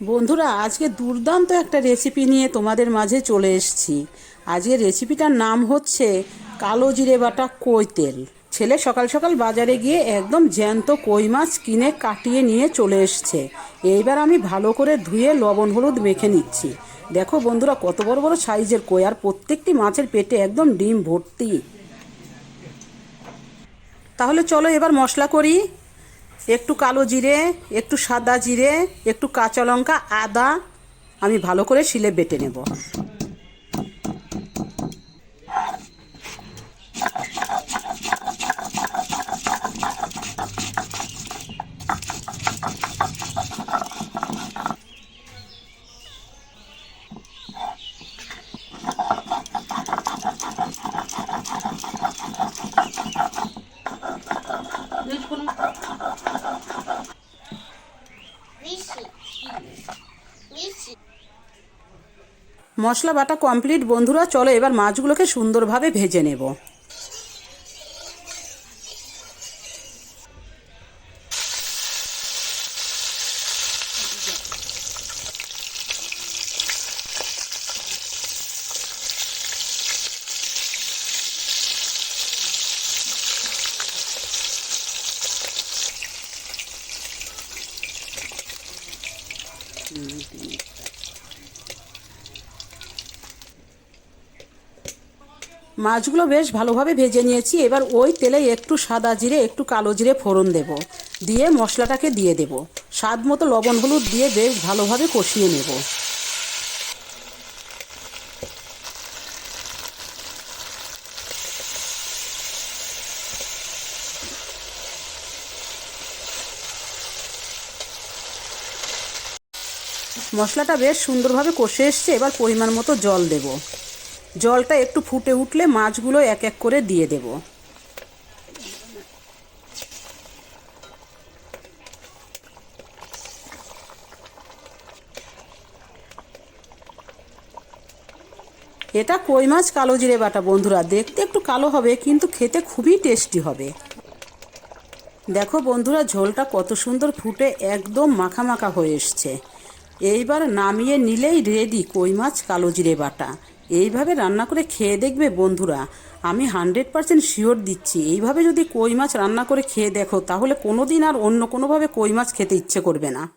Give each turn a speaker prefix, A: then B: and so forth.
A: বন্ধুরা, আজকে দুর্দান্ত একটা রেসিপি নিয়ে তোমাদের মাঝে চলে এসেছি। আজকে রেসিপিটার নাম হচ্ছে কালো জিরে বাটা কই তেল। ছেলে সকাল সকাল বাজারে গিয়ে একদম জ্যান্ত কই মাছ কিনে কাটিয়ে নিয়ে চলে এসছে। এইবার আমি ভালো করে ধুয়ে লবণ হলুদ মেখে নিচ্ছি। দেখো বন্ধুরা, কত বড় বড় সাইজের কই আর প্রত্যেকটি মাছের পেটে একদম ডিম ভর্তি। তাহলে চলো এবার মশলা করি। একটু কালো জিরে, একটু সাদা জিরে, একটু কাঁচা লঙ্কা, আদা, আমি ভালো করে শিলে বেটে নেব। মশলা বাটা কমপ্লিট বন্ধুরা চলো এবার মাছগুলোকে সুন্দরভাবে ভেজে নেব। মাছগুলো বেশ ভালোভাবে ভেজে নিয়েছি। এবার ওই তেলে একটু সাদা জিরে, একটু কালো জিরে ফোড়ন দেব। দিয়ে মশলাটাকে দিয়ে দেব। স্বাদ মতো লবণ হলুদ দিয়ে বেশ ভালোভাবে কষিয়ে নেব। মশলাটা বেশ সুন্দরভাবে কষে এসছে, এবার পরিমাণ মতো জল দেব। জলটা একটু ফুটে উঠলে মাছগুলো এক এক করে দিয়ে দেব। এটা কই মাছ? কালো জিরে বাটা, বন্ধুরা। দেখতে একটু কালো হবে, কিন্তু খেতে খুবই টেস্টি হবে। দেখো বন্ধুরা, ঝোলটা কত সুন্দর ফুটে একদম মাখা মাখা হয়ে এসছে। এইবার নামিয়ে নিলেই রেডি কই মাছ, কালো জিরে বাটা। এইভাবে রান্না করে খেয়ে দেখবে বন্ধুরা। আমি হান্ড্রেড পারসেন্ট শিওর দিচ্ছি। এইভাবে যদি কই মাছ রান্না করে খেয়ে দেখো, তাহলে কোনো দিন আর অন্য কোনোভাবে কই মাছ খেতে ইচ্ছে করবে না।